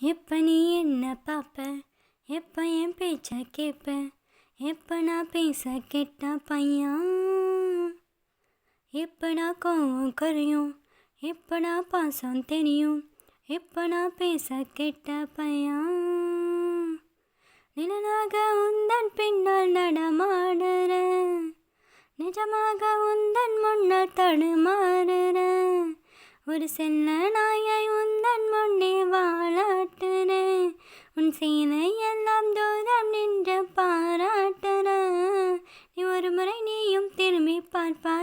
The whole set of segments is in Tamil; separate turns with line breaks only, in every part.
எப்போ நீ என்ன பார்ப்ப எப்போ என் பேச்ச கேட்ப எப்போ நான் பேச கெட்ட பையா எப்படா கோவம் குறையும்? எப்படா பாசம் தெரியும்? எப்போ நான் பேச கேட்ட பையா நிழலாக உந்தன் பின்னால் நடமாடுற நிஜமாக உந்தன் முன்னால் தடுமாறுற ஒரு செல்ல நாயை உந்தன் முன்னே வாழாட்டுன உன் சேனை எல்லாம் தூரம் நின்று பாராட்டுன நீ ஒரு முறை நீயும் திரும்பி பார்ப்பா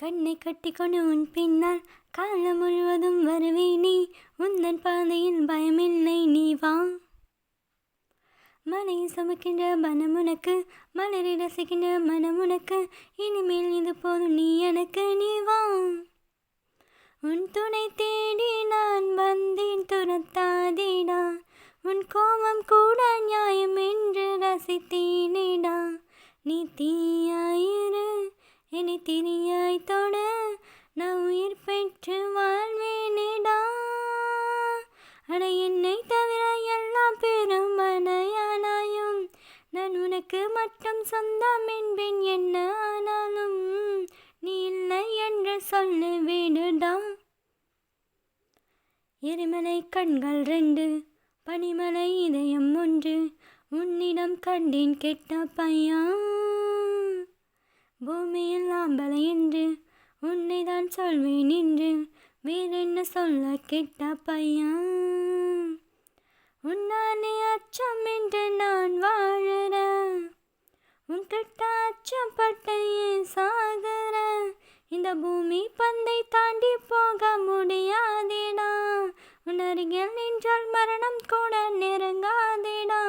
கண்ணை கட்டிக்கொண்டு உன் பின்னால் காலம் முழுவதும் வருவே நீ. உந்தன் பாதையில் பயமில்லை நீ வா. மலை சுமக்கின்ற மனம் உனக்கு மலரை ரசிக்கின்ற மனம் உனக்கு இனிமேல் இது போதும் நீ எனக்கு நீ வா. உன் துணை தேடி நான் வந்தேன் துரத்தாதேடா. உன் கோபம் கூட நியாயம் என்று ரசித்தேனேடா. நீ தீயா என்னை திரியாய் தொட நான் உயிர் பெற்று வாழ்வேனேடா. அட என்னை தவிர எல்லாம் பெரும் மனையானாயும் நான் உனக்கு மட்டும் சொந்தம் என்பேன் என்ன ஆனாலும் நீ இல்லை என்று சொல்லு வேணுடா. எரிமலை கண்கள் ரெண்டு பனிமலை இதயம் ஒன்று உன்னிடம் கண்டேன் கெட்ட பையன். பூமியில் பலையின்று உன்னை தான் சொல்வேன் என்று வேறென்ன சொல்ல கெட்ட பையன் உன்னானே அச்சம் என்று நான் வாழற. உன்கிட்ட அச்சப்பட்டையே அச்சப்பட்ட சாகர இந்த பூமி பந்தை தாண்டி போக முடியாதேடா. உன்னருகில் நின்றால் மரணம் கூட நெருங்காதேடா.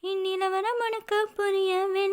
இந்நிலவரம் உனக்கு புரியவில்லை